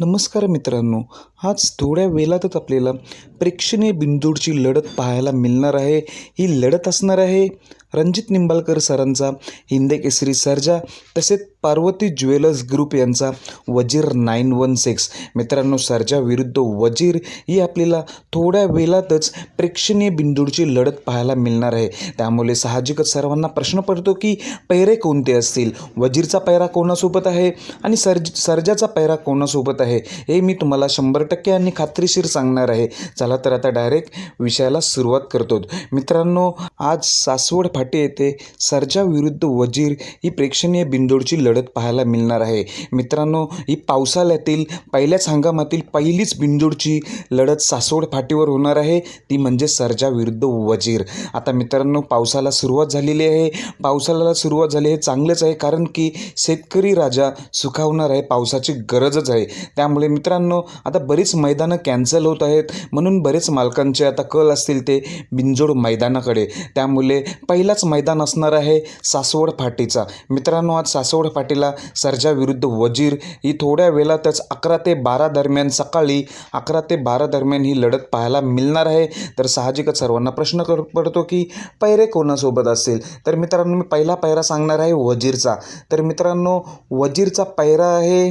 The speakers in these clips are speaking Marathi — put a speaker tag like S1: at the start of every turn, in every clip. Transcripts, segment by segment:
S1: नमस्कार मित्रांनो. हाच थोड्या वेळातच आपल्याला प्रेक्षणीय बिंदूडची लढत पाहायला मिळणार आहे. ही लढत असणार आहे रणजित निंबाळकर सरांचा हिंदे केसरी सरजा तसेच पार्वती ज्वेलर्स ग्रुप यांचा वजीर नाईन वन सिक्स. मित्रांनो सरजा विरुद्ध वजीर ही आपल्याला थोड्या वेळातच प्रेक्षणीय बिंदूडची लढत पाहायला मिळणार आहे. त्यामुळे साहजिकच सर्वांना प्रश्न पडतो की पैरे कोणते असतील? वजीरचा पैरा कोणासोबत आहे आणि सर्ज सर्जाचा पैरा कोणासोबत आहे? हे मी तुम्हाला शंभर टक्के आणि खात्रीशीर सांगणार आहे. चला तर आता डायरेक्ट विषयाला सुरुवात करतो. मित्रांनो आज सासवड फाटे येथे सर्जा विरुद्ध वजीर ही प्रेक्षणीय बिंदोडची लढत पाहायला मिळणार आहे. मित्रांनो ही पावसाळ्यातील पहिल्याच हंगामातील पहिलीच बिंदोडची लढत सासवड फाटीवर होणार आहे. ती म्हणजे सर्जा विरुद्ध वजीर. आता मित्रांनो पावसाला सुरुवात झालेली आहे. पावसाला सुरुवात झाली हे चांगलंच आहे कारण की शेतकरी राजा सुखावणार आहे पावसाची गरजच आहे. त्यामुळे मित्रांनो आता बरीच मैदानं कॅन्सल होत आहेत. म्हणून बरेच मालकांचे आता कल असतील ते बिंजोड मैदानाकडे. त्यामुळे पहिलाच मैदान असणार आहे सासवड फाटीचा. मित्रांनो आज सासवड फाटीला सर्जा विरुद्ध वजीर. ही थोड्या वेळातच अकरा ते बारा दरम्यान सकाळी अकरा ते बारा दरम्यान ही लढत पाहायला मिळणार आहे. तर साहजिकच सर्वांना प्रश्न कर पडतो की पैरे कोणासोबत असेल तर मित्रांनो मी पहिला पैरा सांगणार आहे वजीरचा. तर मित्रांनो वजीरचा पैरा आहे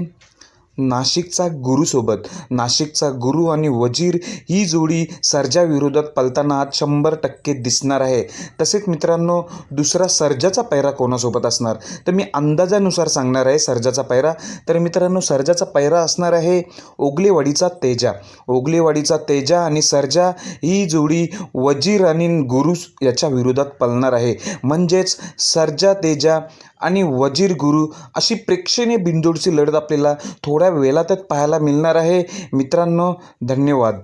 S1: नाशिकचा गुरुसोबत नाशिकचा गुरु आणि वजीर ही जोडी सर्जा विरोधात पलताना आज शंभर टक्के दिसणार आहे. तसेच मित्रांनो दुसरा सर्जाचा पैरा कोणासोबत असणार? तर मी अंदाजानुसार सांगणार आहे सर्जाचा पैरा. तर मित्रांनो सर्जाचा पैरा असणार आहे ओगलेवाडीचा तेजा. ओगलेवाडीचा तेजा आणि सर्जा ही जोडी वजीर आणि गुरु याच्या विरोधात पलणार आहे. म्हणजेच सर्जा तेजा आणि वजीर गुरु अशी प्रेक्षणीय बिंदूडची लढत आपल्याला थोड्या वेळातच पाहायला मिळणार आहे. मित्रांनो धन्यवाद.